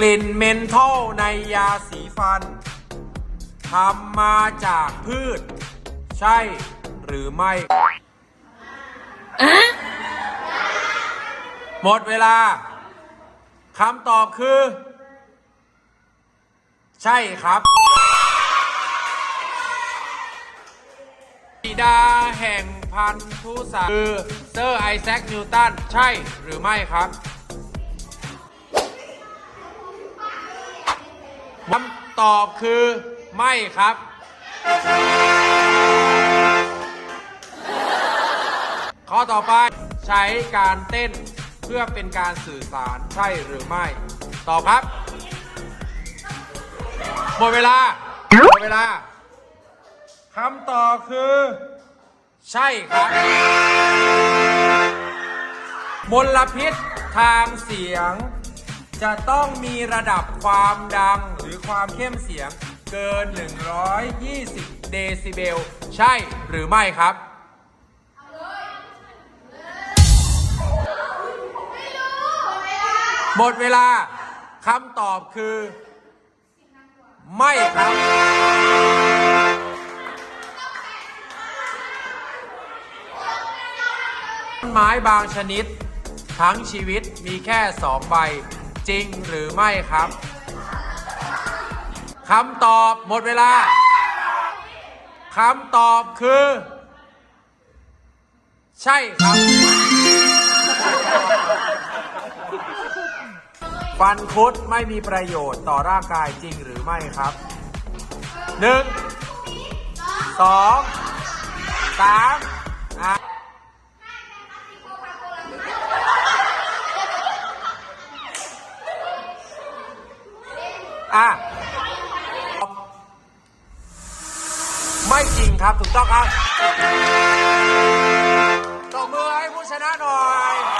กลิ่นเมนทอลในยาสีฟันทำมาจากพืช ใช่หรือไม่ หมดเวลาคำตอบคือ ใช่ครับบิดาแห่งพันธุศาสตร์คือเซอร์ไอแซคนิวตัน ใช่หรือไม่ครับ ตอบคือไม่ครับ ข้อต่อไปใช้การเต้นเพื่อเป็นการสื่อสารใช่หรือไม่ ตอบครับ หมดเวลา หมดเวลาคำตอบคือ ใช่ครับมลพิษทางเสียง จะต้องมีระดับความดังหรือความเข้มเสียงเกิน 120 เดซิเบล ใช่หรือไม่ครับหมดเวลาคำตอบคือ ไม่ครับ ต้นไม้บางชนิด ทั้งชีวิตมีแค่สองใบ จริงหรือไม่ครับคำตอบหมดเวลาคำตอบคือ ใช่ครับ ฟันคุดไม่มีประโยชน์ต่อร่างกายจริงหรือไม่ครับหนึ่งสองสาม่ะไม่จริงครับ ถูกต้องครับตบมือให้ผู้ชนะหน่อย